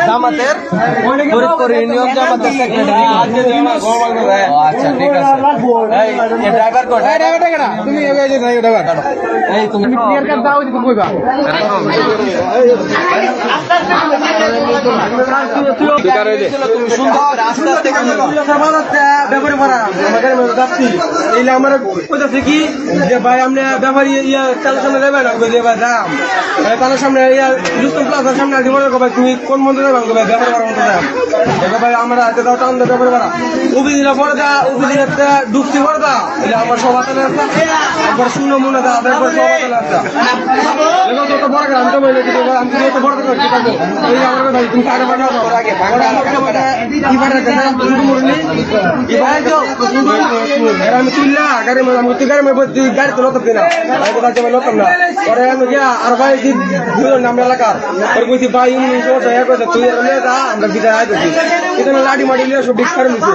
জামাতের ফরিদপুর ইউনিয়ন জামাতের সেক্রেটারি আচ্ছা ঠিক আছে। এই ড্রাইভার কোড? তুমি ড্রাইভার এই তুমি ক্লিয়ার কাট দাও কইবা আমার কি যে ভাই আপনি ব্যাপারী ইয়া তার সামনে যাবেন আমি যে ভাই দাম তার সামনে ইয়া রুস্তম প্লাজার সামনে আজ মনে ভাই তুমি কোন মন্দিরে যাবেন ভাই ব্যাপারে মারা মন্দিরে যাবেন দেখো ভাই আমরা হাতে দাও টান দাও ব্যাপারে মারা উবি দিলে পরে ডুবছি পরে আমার সব শূন্য মনে দা একবার তো বড় গ্রাম তো আমি তো বড় করে আমার ভাই গাড়ি তো কথা যাবে লোক না পরে আমি গিয়া আর ভাই দুজন নাম এলাকার পরে ভাই তুই আমরা বিদায় আইতেছি এটা লাডি মাডি লিয়ে সব বিস্তার নিছে